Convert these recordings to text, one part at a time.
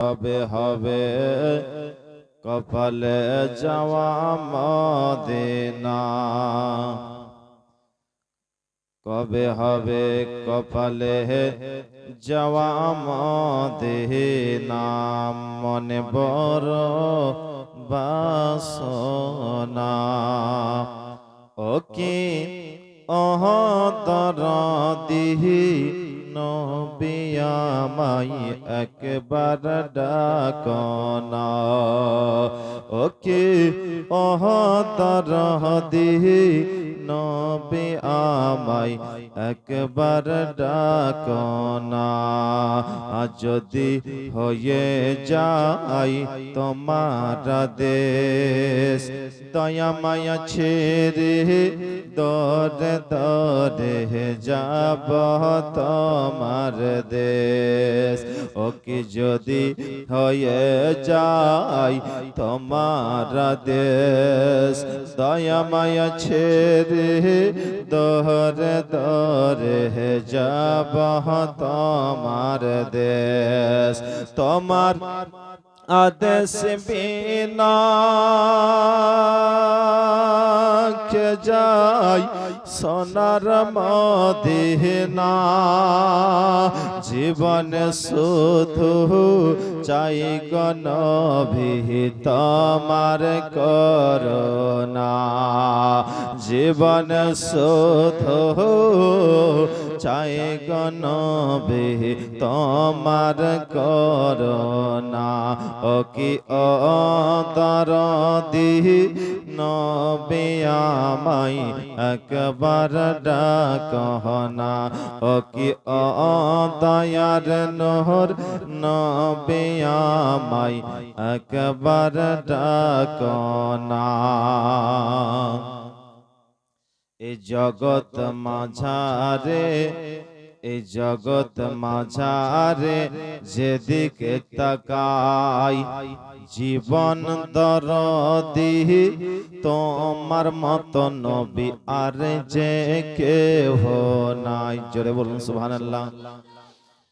হবে হবে। কপালে যাওয়া মদিনা। কবে হবে কপালে যাওয়া মদিনা? মনে বড় বাসনা। ও কি অহদর দিহি নবিয়ামাই একবার ডাকনা ওকে অহদর দিহি নবী আমাই একবার ডাকনা যদি হয়ে যাই তোমার দেশ দয়া মায়া ছেড়ে দরে দরে যাব তোমার দেশ। ও কি যদি হয়ে যাই তোমার দেশ, দয়া মায়া ছেড়ে দরে দরে যাব তোমার দেশ। তোমার আদেশ বিনা কে যাই, সোনার মদিনা। জীবন শুধু চাই গণভি তোমার করোনা জীবন শুধু চাই গণবে তোমার করোনা ও কি অতরদি নবে আমাই একবার ডাকনা ও কি অদয়ার নহর নবে আমাই একবার ডাকনা এ জগৎ মাঝারে এ জগৎ মাঝারে যেদিকে তাকাই জীবন দরদি তোমার মত নবী আর যে কেহ নাই। জোরে বলুন সুবহানাল্লাহ।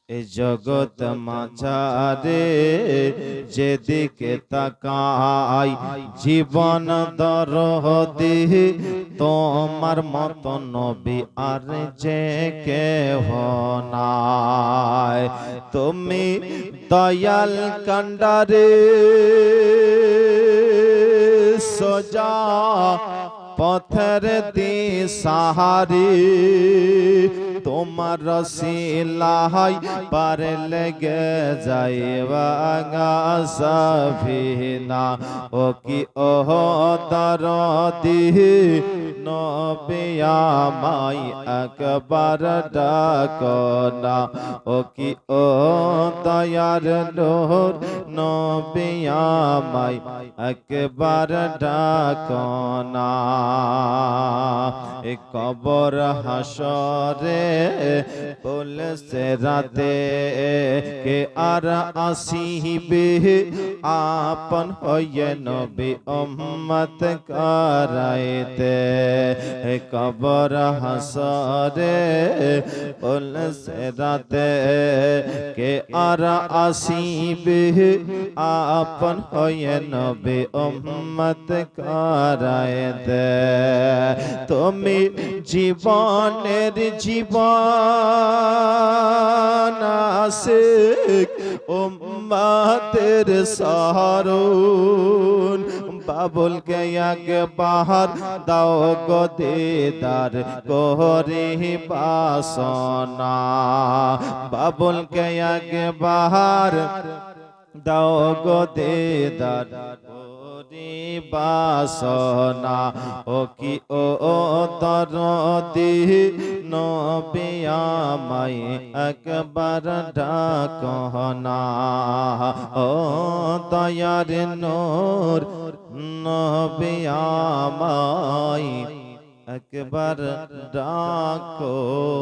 এ জগৎ মাঝারে যেদিকে তাকাই, জীবন দরদি তোমার মত নবী আর যে কেহ নাই। তুমি দয়াল কান্ডারে সোজা পথের দিশাহারি তোমার রসিলাই পার লেগে যাইবা সাফিনা। ও কি ওহ দরদি নবিয়ামাই একবার ডাকনা। ও কি ও দয়ার নোর নবিয়ামাই একবার ডাকনা। এ কবর হাসরে বলছে রাতে কে আর আসিবে? আপন হয়ে নবী উম্মত করাইতে। কবর হাসরে বলছে রাতে কে আর আসিবে? আপন হয়ে নবী উম্মত করাইতে। তুমি জীবনের জীবন আসে উম্মাতের সারুন বাবুলকে আগে বাহার দাও গো দেদার করে বাসনা। বাবুলকে আগে বাহার দাও গো দেদার বাসনা ও কি ও দরদি নবিয়ামাই একবার ডাকনা ও দয়ার নোর নবিয়ামাই একবার ডাকনা